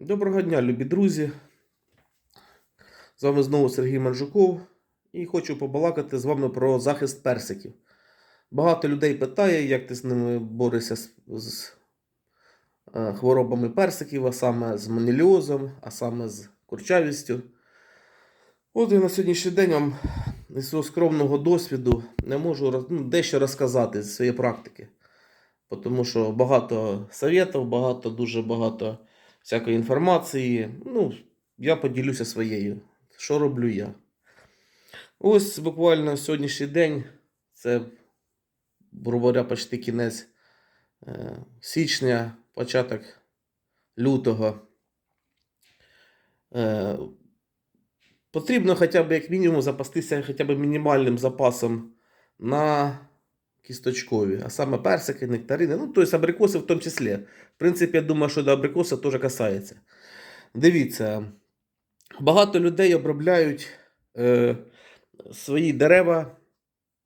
Доброго дня, любі друзі. З вами знову Сергій Манжуков і хочу побалакати з вами про захист персиків. Багато людей питає, як ти з ними борешся з, з е, хворобами персиків, а саме з маніліозом, а саме з курчавістю. От я на сьогоднішній день вам із свого скромного досвіду не можу ну, дещо розказати з своєї практики. Тому що багато советів, багато, дуже багато всякої інформації. Ну, я поділюся своєю. Що роблю я? Ось буквально сьогоднішній день, це, грубо говоря, почти кінець е, січня, початок лютого. Е, потрібно хоча б як мінімум запастися хоча б мінімальним запасом на кісточкові, а саме персики, нектарини, ну, тобто абрикоси в тому числі. В принципі, я думаю, що до абрикоса теж касається. Дивіться, багато людей обробляють е, свої дерева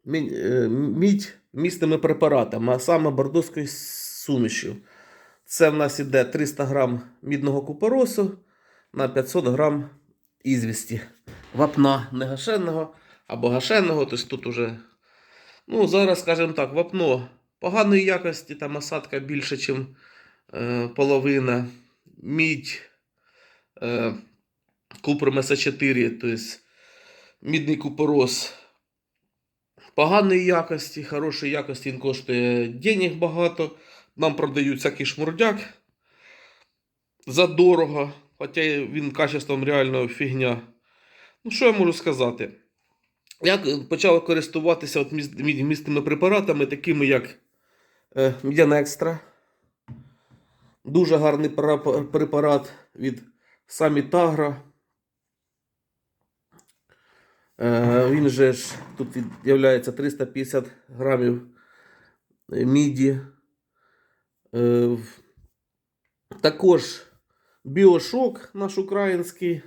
е, мідь місними препаратами, а саме бордоською сумішю. Це в нас іде 300 грам мідного купоросу на 500 грам ізвісті. Вапна негашенного або гашенного, тобто тут уже Ну, зараз, скажімо так, вапно поганої якості, там осадка більше, ніж е, половина. Мідь е, Купрум СА4, тобто мідний купорос поганої якості, хорошої якості він коштує денег багато. Нам продають всякий шмурдяк задорого, хоча він качеством реально фігня. Ну, що я можу сказати? Я почав користуватися от міс- препаратами, такими як е, Мідяна Екстра. Дуже гарний препарат від Самітагра. Е, він же ж тут є 350 грамів е, міді. Е, також біошок наш український.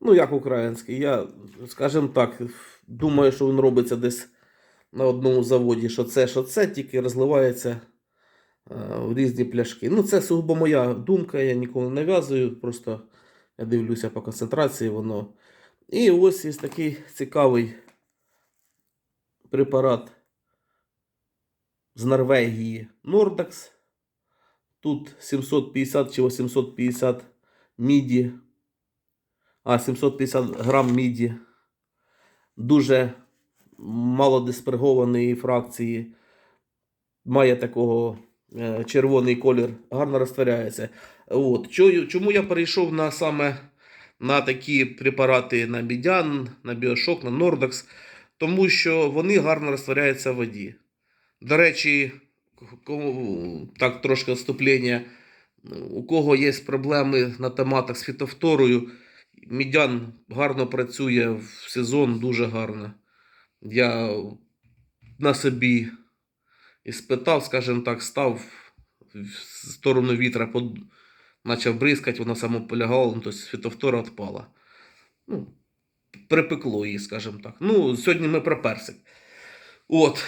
Ну, як український, я, скажімо так, думаю, що він робиться десь на одному заводі, що це, що це, тільки розливається е, в різні пляшки. Ну, це сугубо моя думка, я ніколи не нав'язую, просто я дивлюся по концентрації воно. І ось є такий цікавий препарат з Норвегії Nordax. Тут 750 чи 850 міді. А 750 грам міді. Дуже мало диспергованої фракції. Має такого е, червоний колір, гарно розтворяється. От. Чому я перейшов на саме на такі препарати на мідян, на біошок, на Нордекс? Тому що вони гарно розтворяються в воді. До речі, так трошки відступлення. У кого є проблеми на томатах з фітофторою, Мідян гарно працює в сезон, дуже гарно. Я на собі і спитав, скажімо так, став в сторону вітра, почав бризкати, вона саме полягала, ну, тобто фітофтора відпала. Ну, припекло її, скажімо так. Ну, сьогодні ми про персик. От.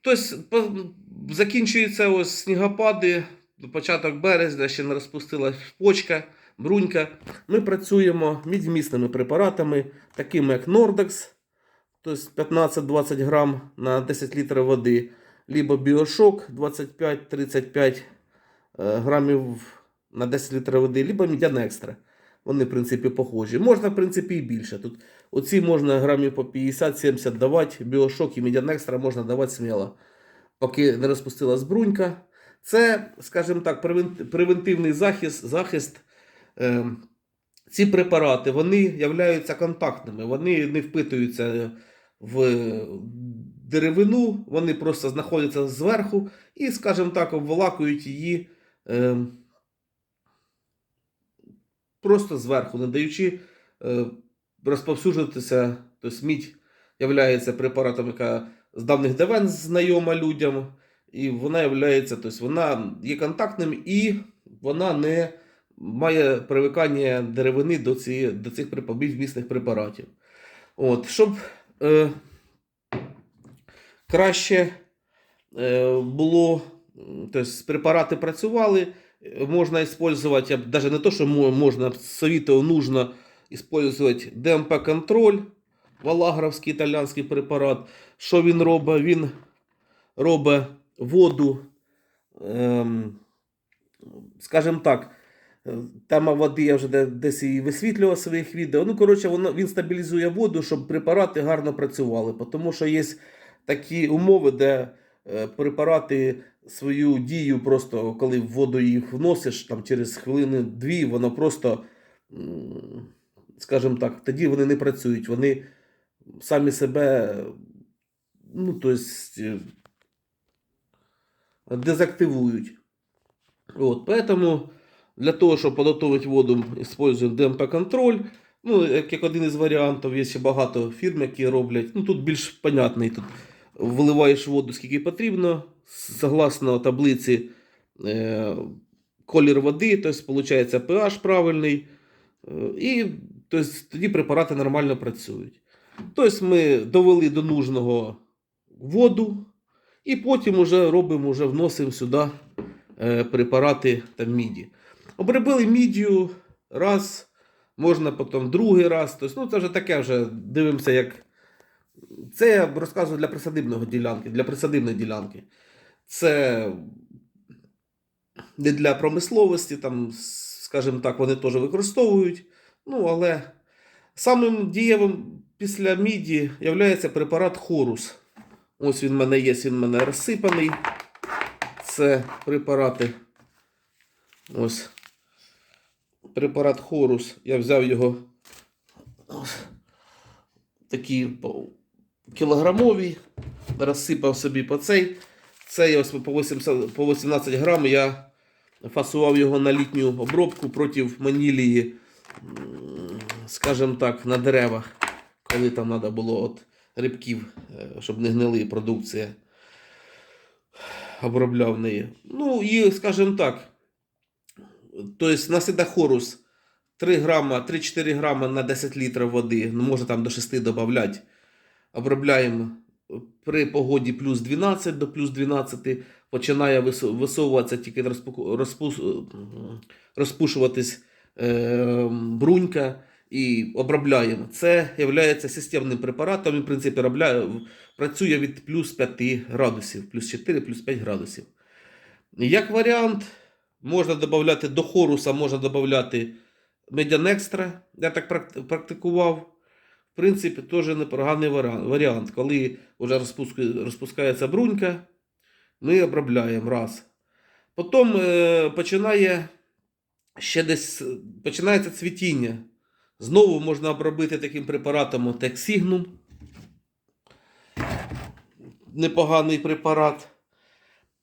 Тобто, закінчуються ось снігопади, початок березня, ще не розпустилась почка, брунька. Ми працюємо мідьмісними препаратами, такими як Nordex, тобто 15-20 грам на 10 літрів води, либо Біошок 25-35 е, грамів на 10 літрів води, либо Мідяна Екстра. Вони, в принципі, похожі. Можна, в принципі, і більше. Тут оці можна грамів по 50-70 давати, Біошок і Мідяна Екстра можна давати сміло, поки не розпустилась брунька. Це, скажімо так, превентивний захист, захист ці препарати вони являються контактними, вони не впитуються в деревину, вони просто знаходяться зверху і, скажімо так, обволакують її е, просто зверху, не даючи е, розповсюджуватися. Тобто мідь являється препаратом, яка з давних давен знайома людям, і вона являється, тобто вона є контактним і вона не має привикання деревини до, ці, до цих місних препаратів. От, щоб е, краще е, було, тобто препарати працювали, я б даже не то, что мо- можно, советую, нужно использовать ДМП-контроль, валагровський італійський препарат. Що він робить? Він робить воду, ем, скажімо так, е, тема води, я вже десь її висвітлював своїх відео. Ну, коротше, воно, він стабілізує воду, щоб препарати гарно працювали. Тому що є такі умови, де е, препарати свою дію просто, коли в воду їх вносиш, там через хвилини-дві, воно просто, скажімо так, тоді вони не працюють. Вони самі себе, ну, то есть, е, дезактивують. Вот, поэтому для того, щоб подготовить воду, используємо ДМП-контроль. Ну, як як один із варіантів, є ще багато фірм, які роблять. Ну, тут більш понятний. Тут виливаєш воду скільки потрібно, согласно таблиці е, колір води, тобто, виходить, pH правильний. Е, і тобто, тоді препарати нормально працюють. Тобто ми довели до нужного воду, і потім вже робимо, вже вносимо сюди е, препарати там міді. Обробили мідію раз, можна потім другий раз. Тобто, ну, це вже таке вже дивимося, як. Це я розказую для присадибного ділянки, для присадибної ділянки. Це не для промисловості, там, скажімо так, вони теж використовують. Ну, але самим дієвим після міді є препарат Хорус. Ось він в мене є, він в мене розсипаний. Це препарати. Ось. Препарат Хорус. Я взяв його такі кілограмові, розсипав собі по цей. Цей ось по 80, по 18 грам я фасував його на літню обробку проти манілії, скажімо так, на деревах, коли там треба було от рибків, е, щоб не гнили продукція. Обробляв неї. Ну і, скажімо так, тобто на седахорус 3 грама, 3-4 грама на 10 літрів води, ну може там до 6 додати. Обробляємо при погоді плюс 12 до плюс 12, починає висовуватися тільки розпу- розпушуватись е, брунька і обробляємо. Це є системним препаратом. Він, в принципі, працює від плюс 5 градусів, плюс 4, плюс 5 градусів. Як варіант, можна додати до хоруса, можна додати медіанекстра. Я так практикував. В принципі, теж непоганий варіант. Коли вже розпускається брунька, ми обробляємо раз. Потім е, починає ще десь починається цвітіння. Знову можна обробити таким препаратом от як Сігнум. Непоганий препарат.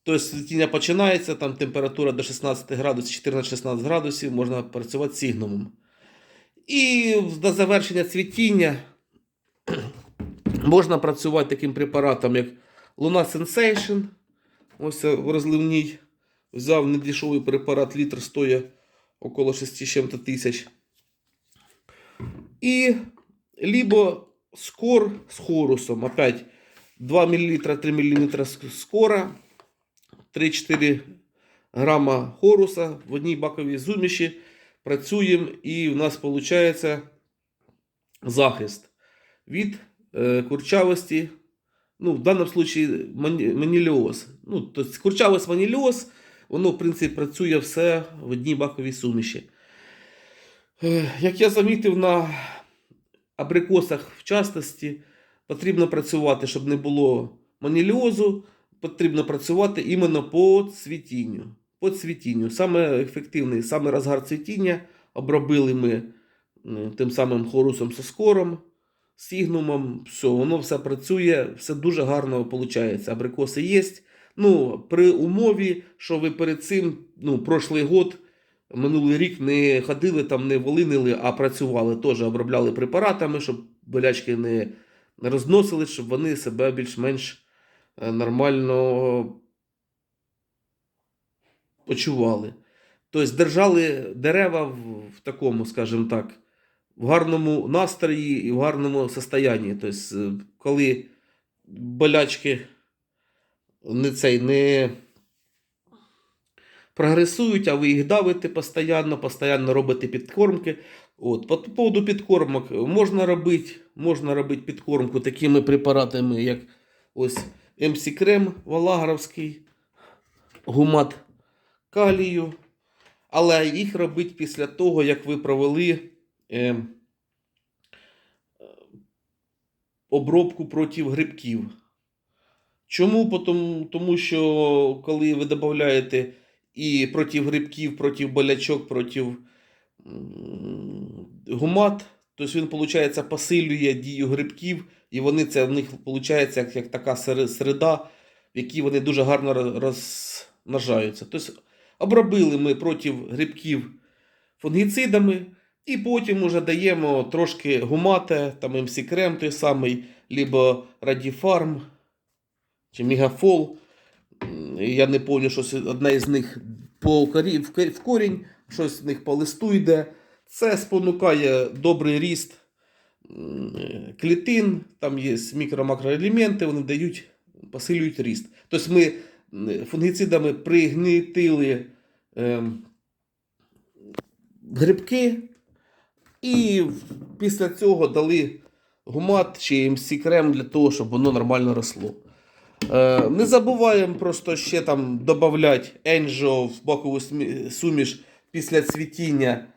Тобто цвітіння починається, там температура до 16 градусів, 14-16 градусів, можна працювати сігнумом. І до завершення цвітіння можна працювати таким препаратом, як Luna Sensation. Ось в розливній. Взяв недешевий препарат, літр стоїть около 6 тисяч. І либо скор з хорусом. Опять 2 мл, 3 мл скора, 3-4 грама хоруса в одній баковій зуміші. Працюємо, і в нас виходить захист від е, курчавості. Ну, в даному випадку мані- маніліоз. Ну, тобто курчавость маніліоз, воно, в принципі, працює все в одній баковій суміші. Е, Як я замітив на абрикосах в частості, потрібно працювати, щоб не було маніліозу, потрібно працювати іменно по цвітінню. По цвітінню. Саме ефективний, саме розгар цвітіння обробили ми тим самим хорусом соскором, сігнумом. Все, воно все працює, все дуже гарно виходить. Абрикоси є. Ну, при умові, що ви перед цим, ну, прошлий год, минулий рік не ходили там, не волинили, а працювали, теж обробляли препаратами, щоб болячки не розносили, щоб вони себе більш-менш е, нормально почували. Тобто держали дерева в, в такому, скажімо так, в гарному настрої і в гарному состоянні. Тобто, е, коли болячки не цей не прогресують, а ви їх давите постійно, постійно робите підкормки. От, по поводу підкормок можна робити, можна робити підкормку такими препаратами, як ось МС Крем Валагровський, гумат калію. Але їх робити після того, як ви провели е, обробку проти грибків. Чому? Тому, тому що коли ви додаєте і проти грибків, проти болячок, проти гумат, то він, виходить, посилює дію грибків, і вони це в них виходить як, як така сер- середа, в якій вони дуже гарно розмножаються. Тобто обробили ми проти грибків фунгіцидами, і потім уже даємо трошки гумата, там МС Крем той самий, либо Радіфарм чи Мегафол. Я не пам'ятаю, щось одна із них по в, в корінь, щось з них по листу йде. Це спонукає добрий ріст клітин, там є мікро-макроелементи, вони дають, посилюють ріст. Тобто ми фунгіцидами пригнітили ем, грибки, і після цього дали гумат чи МС крем для того, щоб воно нормально росло. Е, не забуваємо просто ще там додати енджо в бокову суміш після цвітіння.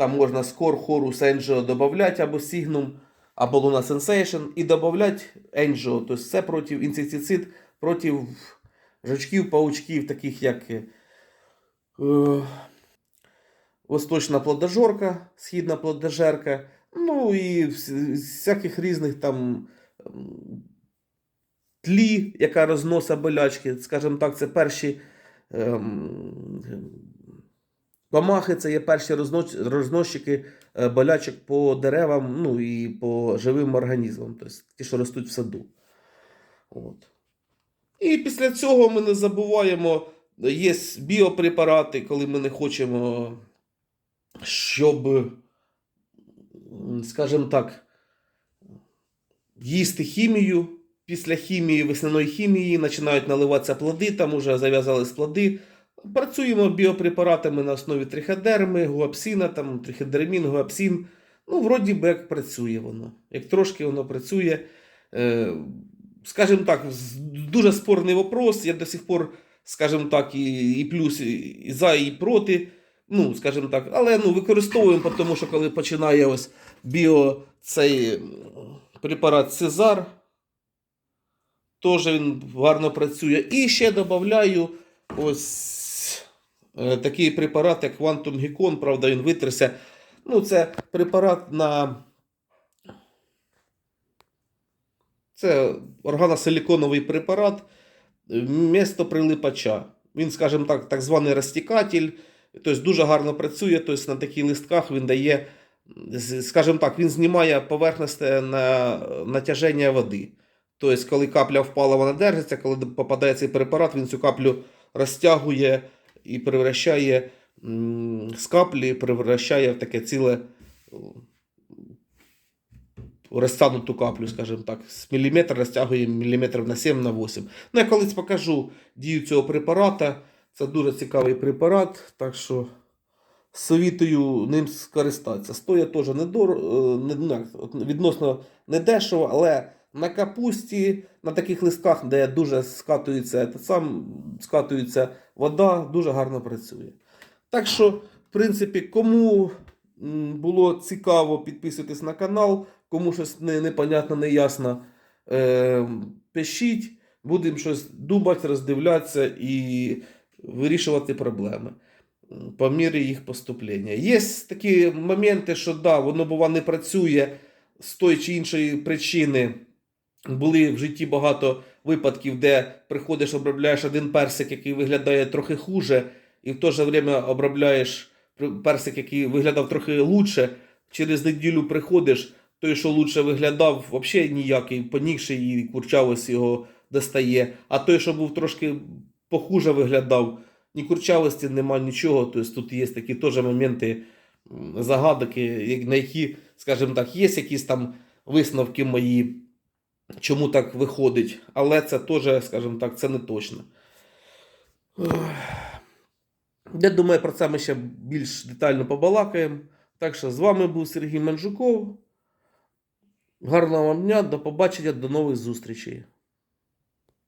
Там можна скор, хорус, енджо додати або сігнум, або луна сенсейшн, і додати енджо. Тобто це проти інсектицид, проти жучків, паучків, таких як е, восточна плодожорка, східна плодожерка, ну і всяких різних там тлі, яка розносить болячки. Скажімо так, це перші ем, комахи, це є перші розно- розносчики е, болячок по деревам, ну і по живим організмам, тобто ті, що ростуть в саду. От. І після цього ми не забуваємо, є біопрепарати, коли ми не хочемо, щоб, скажімо так, їсти хімію. Після хімії, весняної хімії починають наливатися плоди, там вже зав'язались плоди. Працюємо біопрепаратами на основі триходерми, гуапсіна, там триходермін, гуапсін. Ну, вроді би як працює воно. Як трошки воно працює. Е, скажімо так, дуже спорний вопрос. Я до сих пор, скажімо так, і, і плюс, і, за, і проти. Ну, скажімо так, але ну, використовуємо, тому що коли починає ось біо цей препарат Цезар, теж він гарно працює. І ще додаю ось такий препарат, як Quantum Gecon, правда, він витерся. Ну, це препарат на. Це органосиліконовий препарат вмісто прилипача. Він, скажімо так, так званий розтікатель, тобто дуже гарно працює. Тобто на таких листках він дає, скажімо так, він знімає поверхностне на, натяження води. Тобто, коли капля впала, вона держиться, коли попадає цей препарат, він цю каплю розтягує і превращає з каплі, превращає в таке ціле м, розтягнуту каплю, скажімо так. З міліметра розтягує міліметрів на 7 на 8. Ну, я колись покажу дію цього препарата. Це дуже цікавий препарат, так що совітую ним скористатися. Стоїть теж недор... е, ну, відносно недешево, але на капусті, на таких листках, де дуже скатується, сам скатується вода, дуже гарно працює. Так що, в принципі, кому було цікаво, підписуйтесь на канал, кому щось не, непонятно, неясно, е, пишіть, будемо щось думати, роздивлятися і вирішувати проблеми по мірі їх поступлення. Є такі моменти, що да, воно бува не працює з тої чи іншої причини. Були в житті багато випадків, де приходиш, обробляєш один персик, який виглядає трохи хуже, і в то же время обробляєш персик, який виглядав трохи лучше. Через неділю приходиш, той, що лучше виглядав, взагалі ніякий, понігший і курчавость його достає. А той, що був трошки похуже виглядав, ні курчавості, нема нічого. Тобто тут є такі теж моменти, загадки, на які, скажімо так, є якісь там висновки мої чому так виходить. Але це теж, скажімо так, це не точно. Я думаю, про це ми ще більш детально побалакаємо. Так що з вами був Сергій Манжуков. Гарного вам дня, до побачення, до нових зустрічей.